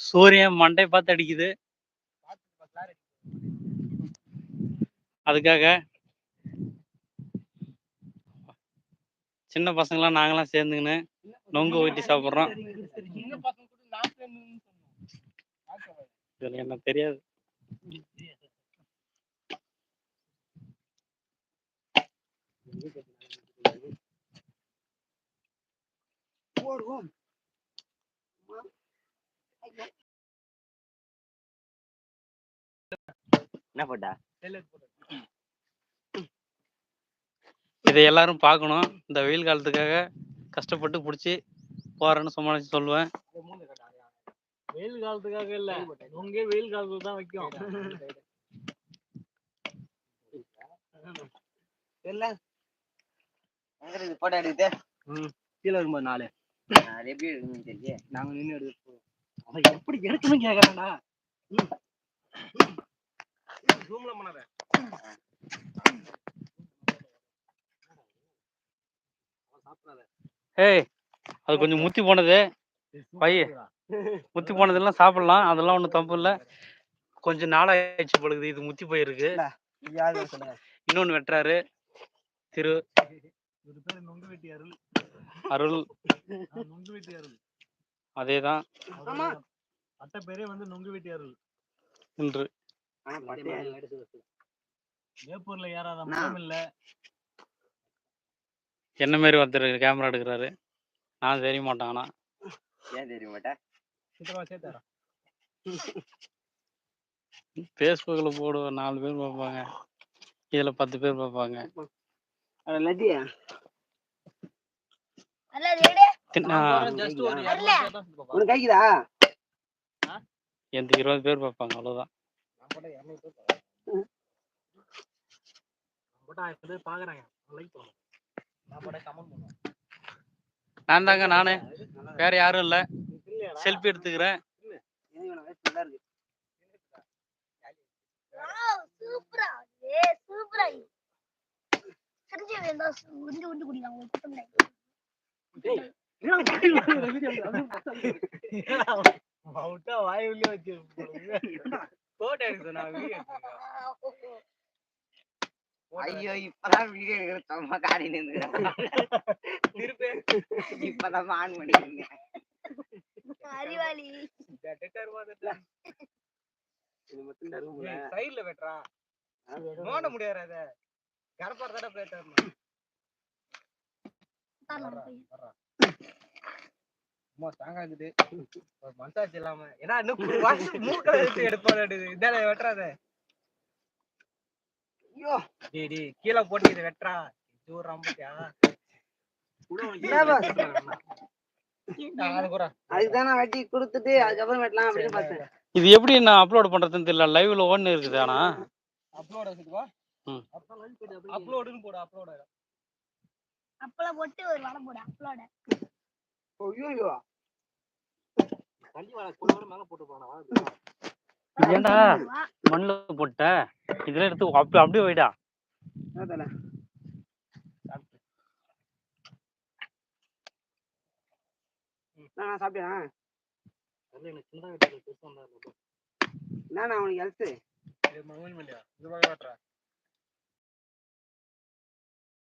சூரியன் மண்டை பார்த்து அடிக்குது. அதுக்காக சின்ன பசங்களாம் நாங்களாம் சேர்ந்துக்கின்னு நொங்கு ஊற்றி சாப்பிட்றோம். இதில் என்ன தெரியாது. என்ன போட்டா? இதை எல்லாரும் பார்க்கணும். இந்த வெயில் காலத்துக்காக கஷ்டப்பட்டு பிடிச்சி போறேன்னு சும்மா சொல்லுவேன். வெயில் காலத்துக்காக இல்ல. உங்க வெயில் காலத்துல தான் வைக்கும். போட்டோ எடுக்குது கீழே இருக்கும்போது நாலு. அது எப்படி எடுக்கணும்னு தெரியல நாங்க நின்று எடுத்து எப்படி எடுக்கணும் கேக்குறான்டா. ரூம்ல பண்ணாத ஏய் அது கொஞ்சம் முத்தி போனது. பைய. முத்தி போனதெல்லாம் சாப்பிடலாம். அதெல்லாம் ஒன்றும் தப்பு இல்லை. கொஞ்சம் நாளாயிடுச்சு பொழுது இது முத்தி போயிருக்கு. இன்னொன்று வெட்டுறாரு. திரு ஒரு பேர் நொங்கு வெட்டி அருள். அருள் ஆ, நொங்கு வெட்டி அருள் அதே தான் அவரோட அட்ட பேரே வந்து நொங்கு வெட்டி அருள் பட்டையா வேப்பூர்ல ஏறாத. மரம் இல்ல? என்ன மாரி ஒருத்தர் கேமரா எடுக்கிறாரு? நான் தெரிய மாட்டேன் ஆனா. ஏன் தெரிய மாட்டேன் ஃபேஸ்புக்கில் போடுவேன் நாலு பேர் பார்ப்பாங்க. இதில் பத்து பேர் பார்ப்பாங்க. எந்த இருபது பேர் பார்ப்பாங்க அவ்வளோதான் நான் தாங்க நானு. வேற யாரும் இல்லை. செல்ஃபி எடுத்துக்கிறேன். வாய் உள்ளே வச்சு நான் வீடியோ ஐயோ இப்பதான் வீடியோ எடுக்கிற சும்மா காடி நின்று திருப்பி. இப்பதான் ஆன் பண்ணிருக்கீங்க அறிவாளி. இது மட்டும் சைடுல வெட்டுறா. நோண்ட முடியாது அத கரப்பார் தட போயிட்டு சும்மா ஸ்ட்ராங்கா இருக்குது. ஒரு மனசாட்சி இல்லாம ஏன்னா இன்னும் வாசி மூக்கல வச்சு எடுப்பாடு இதால வெட்டுறாத. ஐயோ. டேய் டேய் கீழே போட்டு இதை வெட்டுறா. இது ஒரு ரம்பத்தியா அதுதான் நான் வெட்டி கொடுத்துட்டு அதுக்கப்புறம் வெட்டலாம் அப்படின்னு பார்த்தேன். இது எப்படி நான் அப்லோட் பண்றதுன்னு தெரியல லைவ்ல ஒன்று இருக்குது ஆனா. அப்லோட். அப்லோடுன்னு போடு அப்லோட் அப்பளம் போட்டு ஒரு வடை போடு அப்பளோட ஐயோ. ஏன்டா மண்ணில் போட்ட? இதுல எடுத்து அப்படி அப்படியே வைடா. நான் சாப்பிட்டேன் நான் உனக்கு ஹெல்த்து மகன் இல்லையா இது மாதிரி வெட்டுறா.